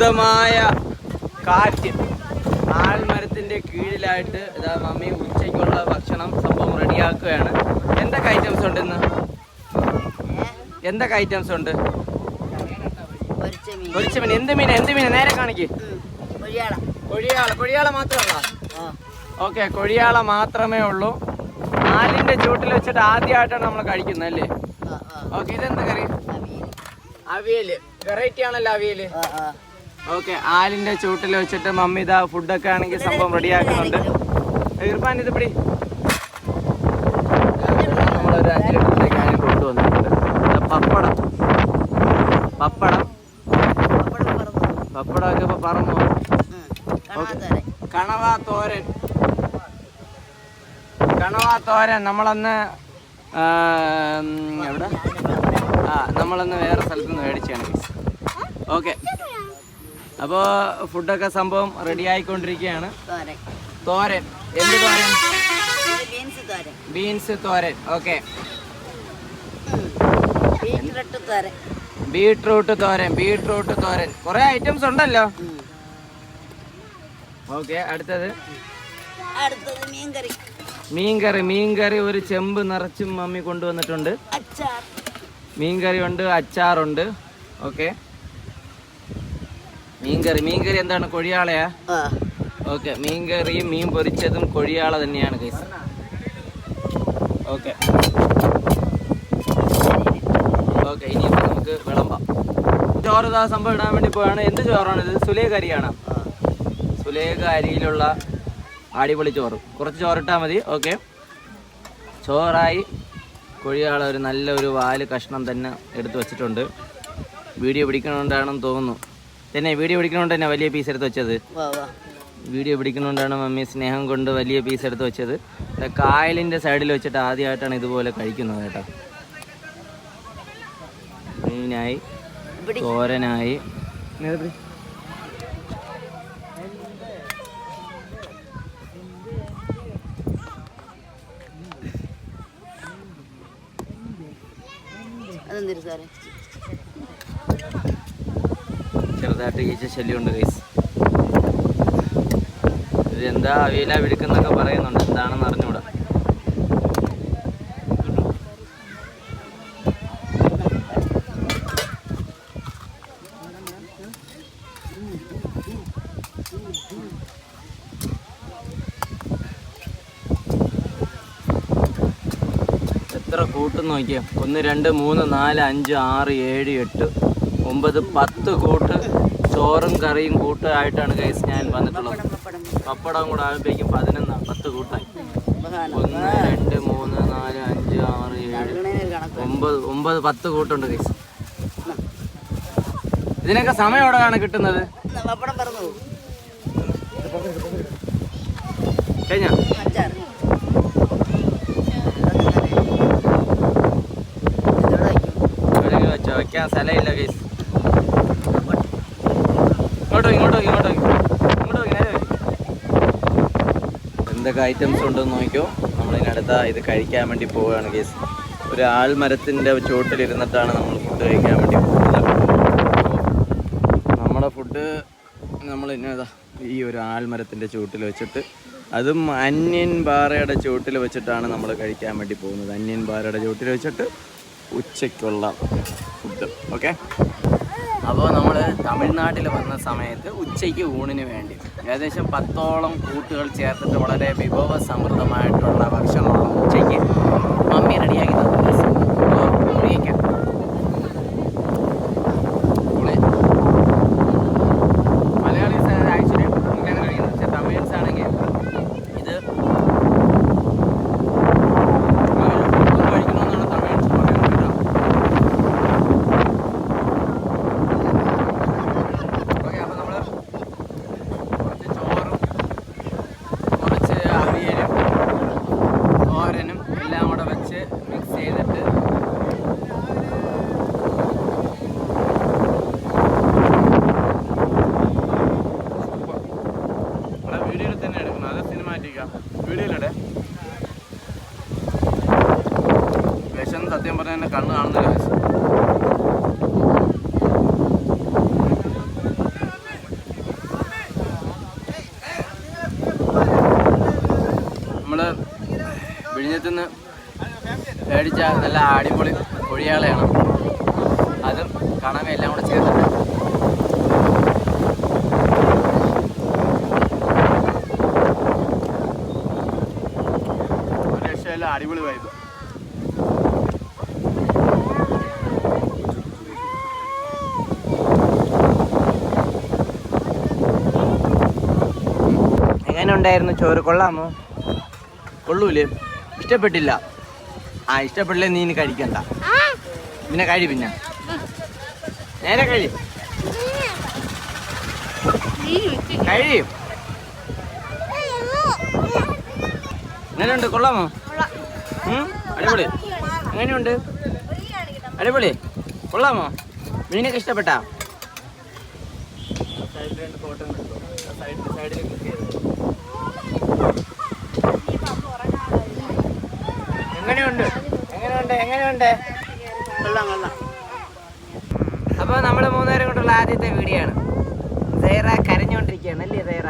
ശുദ്ധമായ കാറ്റ് ആൽമരത്തിന്റെ കീഴിലായിട്ട് ഇതാ മമ്മി ഉച്ചയ്ക്കുള്ള ഭക്ഷണം സംഭവം റെഡിയാക്കുകയാണ്. എന്തൊക്കെ ഐറ്റംസ് ഉണ്ട് ഇന്ന്? എന്തൊക്കെ ഐറ്റംസ് ഉണ്ട്? പൊരിച്ച മീൻ എന്ത് മീൻ എന്ത് മീൻ നേരെ കാണിക്ക്. കൊഴിയാള. കൊഴിയാള. കൊഴിയാള മാത്രമല്ല ആ. ഓക്കെ കൊഴിയാള മാത്രമേ ഉള്ളൂ. ആലിന്റെ ചൂട്ടിൽ വെച്ചിട്ട് ആദ്യമായിട്ടാണ് നമ്മൾ കഴിക്കുന്നത് അല്ലേ? ഓക്കെ ഇതെന്താ കറി. അവിയൽ. വെറൈറ്റി ആണല്ലോ അവിയൽ. ഓക്കെ ആലിന്റെ ചൂട്ടിൽ വെച്ചിട്ട് മമ്മി ഇതാ ഫുഡൊക്കെ ആണെങ്കിൽ സംഭവം റെഡിയാക്കുന്നുണ്ട് ഇർഫാൻ ഇത് പിടി. നമ്മളൊരു അഞ്ച് ലിറ്ററിലേക്ക് ആരും കൊണ്ടുവന്നിട്ടുണ്ട്. പപ്പടം. പപ്പടം. പപ്പടമൊക്കെ ഇപ്പൊ കാണാത്തവരെ കണവ തോരൻ കണവ തോരൻ നമ്മളന്ന് എവിടെ? ആ നമ്മളന്ന് വേറെ സ്ഥലത്ത് നിന്ന് മേടിച്ചാണ് ഓക്കെ. അപ്പോൾ ഫുഡൊക്കെ സംഭവം റെഡി ആയിക്കൊണ്ടിരിക്കുകയാണ്. തോരൻ. എന്ത് തോരൻ? ബീൻസ് തോരൻ. ഓക്കെ. ബീട്രൂട്ട് തോരൻ. ബീട്രൂട്ട് തോരൻ കുറേ ഐറ്റംസ് ഉണ്ടല്ലോ. ഓക്കെ അടുത്തത്? മീൻകറി. മീൻകറി ഒരു ചെമ്പ് നിറച്ചും മമ്മി കൊണ്ടുവന്നിട്ടുണ്ട്. മീൻകറി ഉണ്ട് അച്ചാറുണ്ട്. ഓക്കെ. മീൻകറി. മീൻകറി എന്താണ്? കൊഴിയാളയാ? ഓക്കെ. മീൻകറിയും മീൻ പൊരിച്ചതും കൊഴിയാള തന്നെയാണ് കേസ് ഓക്കെ. ഓക്കെ ഇനിയിപ്പോൾ നമുക്ക് വിളമ്പാം. ചോറ് ഇതാ സംഭവം ഇടാൻ വേണ്ടി പോവാണ്. എന്ത് ചോറാണ് ഇത്? സുലേഖ അരിയാണ് സുലേഖ അരിയിലുള്ള അടിപൊളി ചോറ്. കുറച്ച് ചോറിട്ടാൽ മതി. ഓക്കെ. ചോറായി കൊഴിയാള ഒരു നല്ല ഒരു വാൽ കഷ്ണം തന്നെ എടുത്തു വെച്ചിട്ടുണ്ട്. വീഡിയോ പിടിക്കണോണ്ടാണെന്ന് തോന്നുന്നു. തന്നെ വീഡിയോ പിടിക്കണോണ്ട് തന്നെ വലിയ പീസ് എടുത്ത് വെച്ചത്. വീഡിയോ പിടിക്കണോണ്ടാണ് മമ്മി സ്നേഹം കൊണ്ട് വലിയ പീസ് എടുത്ത് വെച്ചത്. കായലിന്റെ കായലിന്റെ സൈഡിൽ വെച്ചിട്ട് ആദ്യമായിട്ടാണ് ഇതുപോലെ കഴിക്കുന്നത് കേട്ടോ. മീനായി തോരനായി. അതെന്തൊരു സാറേ? ചെറുതായിട്ട് ഈച്ച ശല്യമുണ്ട് ഗൈസ് ഇതെന്താ അവിയല വിടുക്കുന്നൊക്കെ പറയുന്നുണ്ട്. എന്താണെന്ന് അറിഞ്ഞൂടാ. എത്ര കൂട്ടും നോക്കിയാ? ഒന്ന് രണ്ട് മൂന്ന് നാല് അഞ്ച് ആറ് ഏഴ് എട്ട് ഒമ്പത് പത്ത് കൂട്ട്. ചോറും കറിയും കൂട്ടായിട്ടാണ് ഗൈസ് ഞാൻ വന്നിട്ടുള്ളത്. പപ്പടം കൂടെ ആകുമ്പോഴേക്കും പതിനൊന്നാണ് പത്ത് കൂട്ടായി. ഒന്ന് രണ്ട് മൂന്ന് നാല് അഞ്ച് ആറ് ഏഴ് ഒമ്പത് ഒമ്പത് പത്ത് കൂട്ടുണ്ട് ഗൈസ് ഇതിനൊക്കെ സമയം എവിടെയാണ് കിട്ടുന്നത്? കഴിഞ്ഞ? വെക്കാൻ സ്ഥലമില്ല ഗൈസ് ഇങ്ങോട്ടോ ഇങ്ങോട്ട് എന്തൊക്കെ ഐറ്റംസ് ഉണ്ടെന്ന് നോക്കിയോ? നമ്മളിതിനടുത്ത ഇത് കഴിക്കാൻ വേണ്ടി പോവുകയാണ് കേസ് ഒരു ആൽമരത്തിന്റെ ചുവട്ടിലിരുന്നിട്ടാണ് നമ്മൾ ഫുഡ് കഴിക്കാൻ വേണ്ടി പോകുന്നത്. നമ്മുടെ ഫുഡ് നമ്മൾ ഇന്നതാ ഈ ഒരു ആൽമരത്തിന്റെ ചുവട്ടിൽ വെച്ചിട്ട് അതും അന്യൻ പാറയുടെ ചുവട്ടിൽ വെച്ചിട്ടാണ് നമ്മൾ കഴിക്കാൻ വേണ്ടി പോകുന്നത്. അന്യൻ പാറയുടെ ചുവട്ടിൽ വെച്ചിട്ട് ഉച്ചയ്ക്കുള്ള ഫുഡ് ഓക്കെ അപ്പോൾ നമ്മൾ തമിഴ്നാട്ടിൽ വന്ന സമയത്ത് ഉച്ചയ്ക്ക് ഊണിന് വേണ്ടി ഏകദേശം പത്തോളം കൂട്ടുകൾ ചേർത്തിട്ട് വളരെ വിഭവ സമൃദ്ധമായിട്ടുള്ള ഭക്ഷണമാണ് ഉച്ചയ്ക്ക്. മമ്മി റെഡിയാക്കി തന്നത് അപ്പോൾ ഊണിയേക്കാം ഊണ് മലയാളീസ് ആക്ച്വലി ഇങ്ങനെ കഴിക്കുന്നത് പക്ഷേ തമിഴ്സ് ആണെങ്കിൽ ഇത് കഴിക്കണമെന്നാണ് തമിഴ്സ് പറയുന്നത് കേട്ടോ ഓക്കെ അപ്പോൾ നമ്മൾ കുറച്ച് ചോറും കുറച്ച് അവിയലും തോരനും എല്ലാം കൂടെ വെച്ച് മിക്സ് ചെയ്തിട്ട് നിന്ന് മേടിച്ച നല്ല അടിപൊളി കൊഴിയാളയാണ്. അതും കണവ എല്ലാം കൂടെ ചേർത്തിട്ട് ഒരു രക്ഷയില്ല അടിപൊളി വൈബ് എങ്ങനെ ഉണ്ടായിരുന്നു ചോറ്? കൊള്ളാമോ? കൊള്ളൂലേ? ഇഷ്ടപ്പെട്ടില്ല. ആ ഇഷ്ടപ്പെട്ടില്ല നീ ഇനി കഴിക്കണ്ട. പിന്നെ കഴി പിന്നെ. നേരെ കഴി. കഴിയും എങ്ങനെയുണ്ട് കൊള്ളാമോ? അടിപൊളി. എങ്ങനെയുണ്ട് അടിപൊളി. കൊള്ളാമോ? മീനൊക്കെ ഇഷ്ടപ്പെട്ടാ? എങ്ങനെയുണ്ട്? എങ്ങനെയുണ്ട്? എങ്ങനെയുണ്ട്? കൊള്ളാം കൊള്ളാം. അപ്പോൾ നമ്മൾ മൂന്നുപേരും കൊണ്ടുള്ള ആദ്യത്തെ വീഡിയോ ആണ്. സൈറ കരഞ്ഞുകൊണ്ടിരിക്കുകയാണ് അല്ലേ സൈറ?